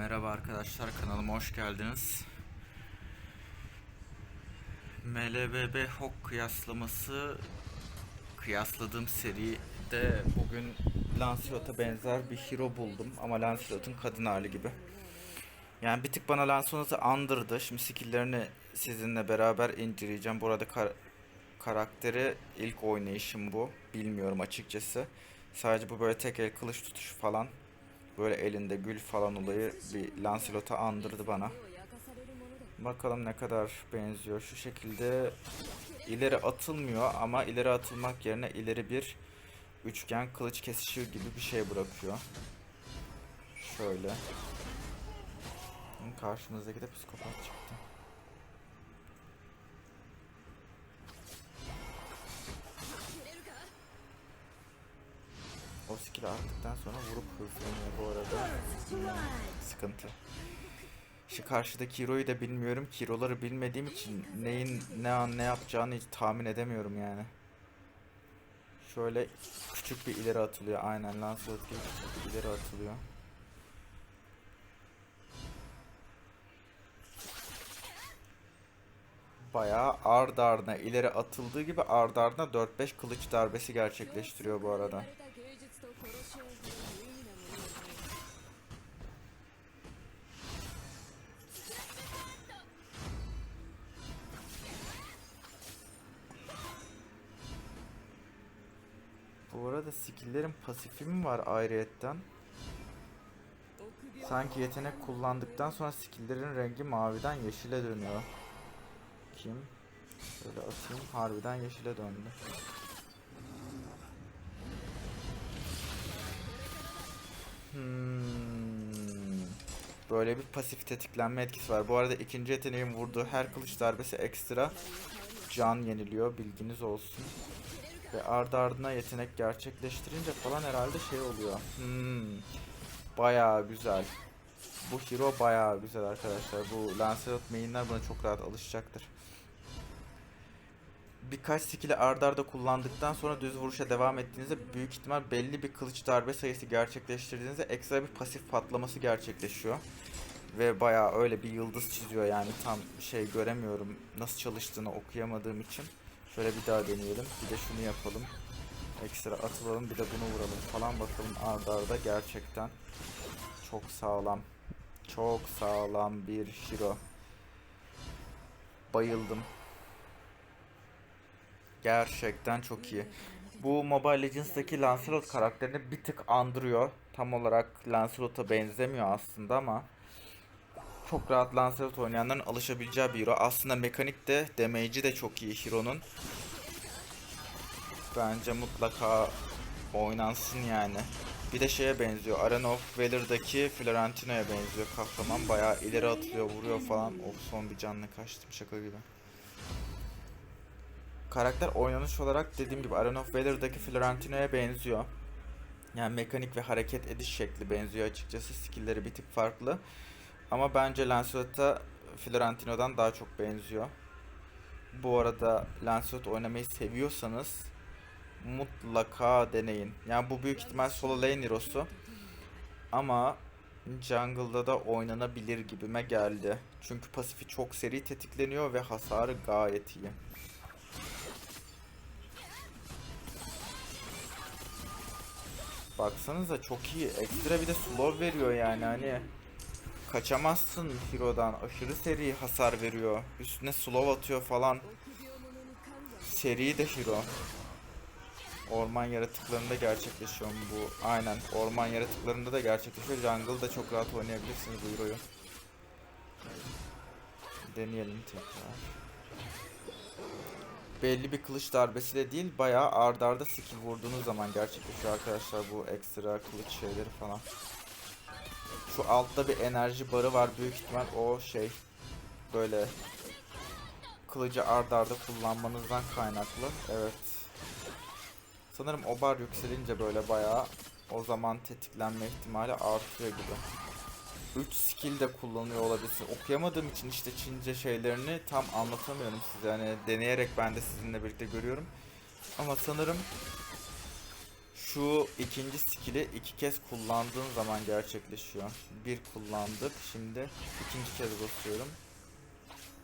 Merhaba arkadaşlar kanalıma hoş geldiniz. MLBB Hawk kıyaslaması kıyasladığım seride bugün Lancelot'a benzer bir hero buldum ama Lancelot'un kadın hali gibi. Yani bir tık bana Lancelot'u andırdı. Şimdi skill'lerini sizinle beraber inceleyeceğim. Bu arada kar- karakteri ilk oynayışım bu. Bilmiyorum açıkçası. Sadece bu böyle tek el kılıç tutuşu falan böyle elinde gül falan olayı bir Lancelot'a andırdı bana. Bakalım ne kadar benziyor. Şu şekilde ileri atılmıyor ama ileri atılmak yerine ileri bir üçgen kılıç kesişi gibi bir şey bırakıyor. Şöyle. Karşımızdaki de psikopat çıktı. O skill attıktan sonra vurup hızlanıyor bu arada. Sıkıntı. Şu karşıdaki hero'yu da bilmiyorum ki hero'ları bilmediğim için neyin ne an ne yapacağını hiç tahmin edemiyorum yani. Şöyle küçük bir ileri atılıyor aynen Lancelot gibi küçük bir ileri atılıyor. Bayağı ard ardına ileri atıldığı gibi ard ardına 4-5 kılıç darbesi gerçekleştiriyor bu arada. Bu arada skill'lerin pasifi mi var ayrıyetten? Sanki yetenek kullandıktan sonra skill'lerin rengi maviden yeşile dönüyor. Kim? Şöyle atayım harbiden yeşile döndü. Hmm. Böyle bir pasif tetiklenme etkisi var. Bu arada ikinci yeteneğin vurduğu her kılıç darbesi ekstra can yeniliyor. Bilginiz olsun. Ve ardı ardına yetenek gerçekleştirince falan herhalde şey oluyor. Hmm. Bayağı güzel. Bu hero bayağı güzel arkadaşlar. Bu Lancelot main'ler buna çok rahat alışacaktır. Birkaç skill'i arda arda kullandıktan sonra düz vuruşa devam ettiğinizde büyük ihtimal belli bir kılıç darbe sayısı gerçekleştirdiğinizde ekstra bir pasif patlaması gerçekleşiyor. Ve bayağı öyle bir yıldız çiziyor yani tam şey göremiyorum nasıl çalıştığını okuyamadığım için. Şöyle bir daha deneyelim. Bir de şunu yapalım. Ekstra atılalım bir de bunu vuralım falan bakalım arda arda gerçekten çok sağlam. Çok sağlam bir hero. Bayıldım. Gerçekten çok iyi. Bu Mobile Legends'daki Lancelot karakterini bir tık andırıyor. Tam olarak Lancelot'a benzemiyor aslında ama çok rahat Lancelot oynayanların alışabileceği bir hero. Aslında mekanik de damage'i de çok iyi hero'nun. Bence mutlaka oynansın yani. Bir de şeye benziyor. Arena of Valor'daki Florentino'ya benziyor kahraman. Bayağı ileri atılıyor, vuruyor falan. Of son bir canlı kaçtım şaka gibi. Karakter oynanış olarak dediğim gibi Arena of Valor'daki Florentino'ya benziyor. Yani mekanik ve hareket ediş şekli benziyor açıkçası. Skill'leri bir tık farklı. Ama bence Lancelot'a Florentino'dan daha çok benziyor. Bu arada Lancelot oynamayı seviyorsanız mutlaka deneyin. Yani bu büyük ihtimal solo lane hero'su. Ama jungle'da da oynanabilir gibime geldi. Çünkü pasifi çok seri tetikleniyor ve hasarı gayet iyi. Baksanıza çok iyi. Ekstra bir de slow veriyor yani hani. Kaçamazsın Hero'dan. Aşırı seri hasar veriyor. Üstüne slow atıyor falan. Seri de Hero. Orman yaratıklarında gerçekleşiyor bu? Aynen. Orman yaratıklarında da gerçekleşiyor. Jungle'da çok rahat oynayabilirsiniz bu Hero'yu. Deneyelim tekrar. Belli bir kılıç darbesiyle değil bayağı ardarda arda skill vurduğunuz zaman gerçekleşiyor arkadaşlar bu ekstra kılıç şeyleri falan. Şu altta bir enerji barı var büyük ihtimal o şey böyle kılıcı ardarda arda kullanmanızdan kaynaklı. Evet. Sanırım o bar yükselince böyle bayağı o zaman tetiklenme ihtimali artıyor gibi. 3 skill de kullanıyor olabilirsin. Okuyamadığım için işte Çince şeylerini tam anlatamıyorum size. Hani deneyerek ben de sizinle birlikte görüyorum. Ama sanırım şu ikinci skill'i iki kez kullandığım zaman gerçekleşiyor. Bir kullandık. Şimdi ikinci kez basıyorum.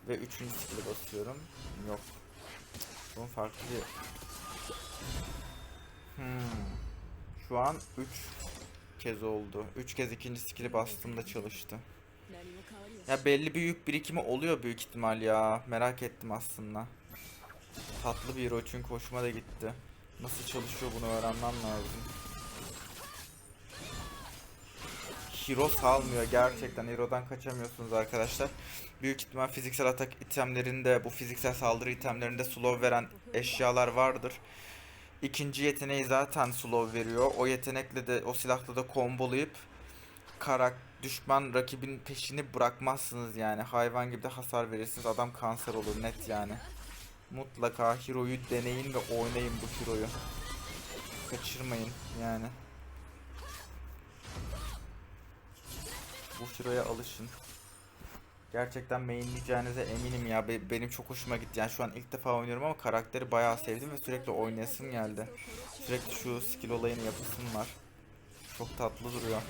Ve üçüncü skill'i basıyorum. Yok. Bunun farklı bir... Hmm. Şu an 3 kez oldu. 3 kez ikinci skill'i bastığımda çalıştı. Ya belli bir yük birikimi oluyor büyük ihtimal ya. Merak ettim aslında. Tatlı bir hero çünkü hoşuma da gitti. Nasıl çalışıyor bunu öğrenmem lazım. Hero salmıyor gerçekten. Hero'dan kaçamıyorsunuz arkadaşlar. Büyük ihtimal fiziksel atak itemlerinde, bu fiziksel saldırı itemlerinde slow veren eşyalar vardır. İkinci yeteneği zaten slow veriyor. O yetenekle de, o silahla da kombolayıp karak düşman rakibin peşini bırakmazsınız yani. Hayvan gibi de hasar verirsiniz. Adam kanser olur net yani. Mutlaka Hero'yu deneyin ve oynayın bu Hero'yu. Kaçırmayın yani. Bu Hero'ya alışın. Gerçekten mainleyeceğinize eminim ya. Be- benim çok hoşuma gitti. Yani şu an ilk defa oynuyorum ama karakteri bayağı sevdim ve sürekli oynayasım geldi. Sürekli şu skill olayını yapasım var. Çok tatlı duruyor.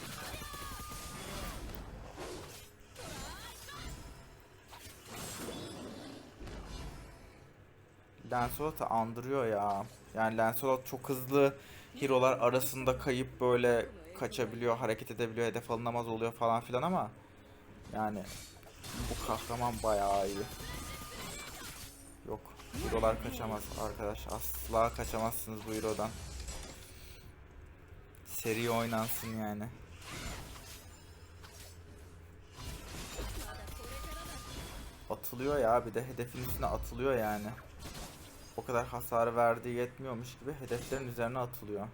Lancelot'u andırıyor ya. Yani Lancelot çok hızlı hero'lar arasında kayıp böyle kaçabiliyor, hareket edebiliyor, hedef alınamaz oluyor falan filan ama yani bu kahraman bayağı iyi. Yok, hero'lar kaçamaz arkadaş. Asla kaçamazsınız bu hero'dan. Seri oynansın yani. Atılıyor ya bir de hedefin üstüne atılıyor yani o kadar hasar verdiği yetmiyormuş gibi hedeflerin üzerine atılıyor.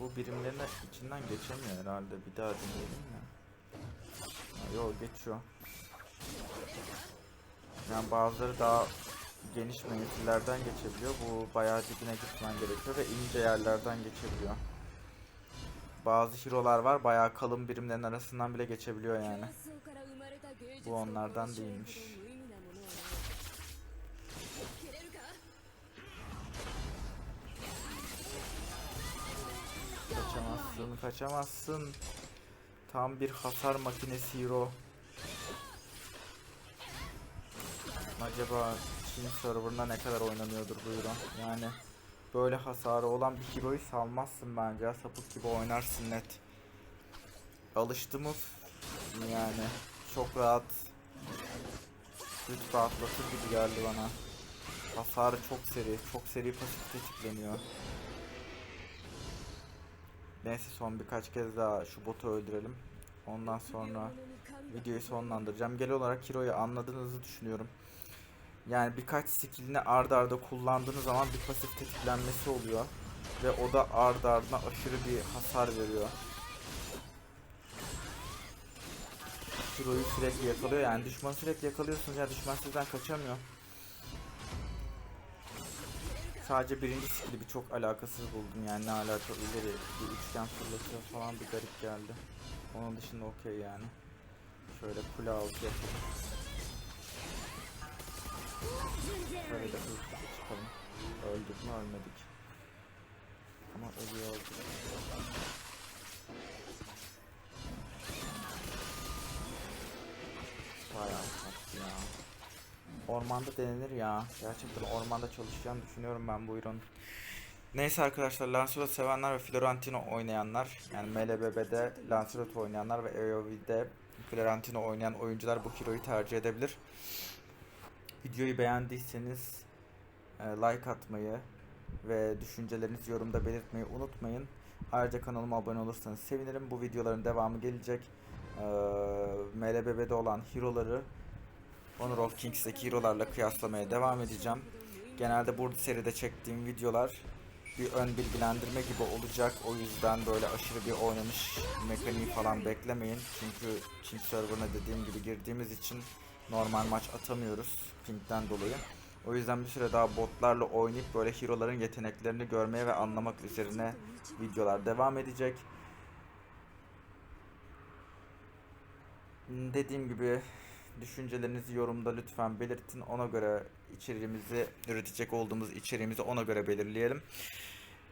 Bu birimlerin içinden geçemiyor herhalde. Bir daha deneyelim mi? Yok geçiyor. Yani bazıları daha geniş mevzilerden geçebiliyor. Bu bayağı dibine gitmen gerekiyor ve ince yerlerden geçebiliyor. Bazı hero'lar var bayağı kalın birimlerin arasından bile geçebiliyor yani. Bu onlardan değilmiş. Kaçamazsın, kaçamazsın. Tam bir hasar makinesi hero. Acaba Çin serverında ne kadar oynanıyordur bu hero? Yani böyle hasarı olan bir hero'yu salmazsın bence. Sapık gibi oynarsın net. Alıştı mı? Yani çok rahat. Güç rahatlatır gibi geldi bana. Hasarı çok seri, çok seri pasif tetikleniyor. Neyse son birkaç kez daha şu botu öldürelim. Ondan sonra videoyu sonlandıracağım. Genel olarak Hero'yu anladığınızı düşünüyorum. Yani birkaç skillini ard arda kullandığınız zaman bir pasif tetiklenmesi oluyor. Ve o da ard ardına aşırı bir hasar veriyor. Hero'yu sürekli yakalıyor yani düşmanı sürekli yakalıyorsunuz ya düşman sizden kaçamıyor. Sadece birinci skill'i bir çok alakasız buldum yani ne alaka ileri bir üçgen fırlatıyor falan bir garip geldi. Onun dışında okey yani. Şöyle kule altı yapalım. Şöyle de hızlıca çıkalım. Öldük mü ölmedik. Ama ölüyor olduk. Bayağı tatlı ya. Ormanda denenir ya. Gerçekten ormanda çalışacağını düşünüyorum ben bu Iron. Neyse arkadaşlar Lancelot sevenler ve Florentino oynayanlar yani MLBB'de Lancelot oynayanlar ve AoV'de Florentino oynayan oyuncular bu hero'yu tercih edebilir. Videoyu beğendiyseniz e, like atmayı ve düşüncelerinizi yorumda belirtmeyi unutmayın. Ayrıca kanalıma abone olursanız sevinirim. Bu videoların devamı gelecek. E, MLBB'de olan hero'ları Honor of Kings'teki hero'larla kıyaslamaya devam edeceğim. Genelde bu seride çektiğim videolar bir ön bilgilendirme gibi olacak. O yüzden böyle aşırı bir oynanış mekaniği falan beklemeyin. Çünkü King serverına dediğim gibi girdiğimiz için normal maç atamıyoruz pingden dolayı. O yüzden bir süre daha botlarla oynayıp böyle hero'ların yeteneklerini görmeye ve anlamak üzerine videolar devam edecek. Dediğim gibi düşüncelerinizi yorumda lütfen belirtin. Ona göre içeriğimizi üretecek olduğumuz içeriğimizi ona göre belirleyelim.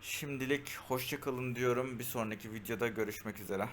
Şimdilik hoşça kalın diyorum. Bir sonraki videoda görüşmek üzere.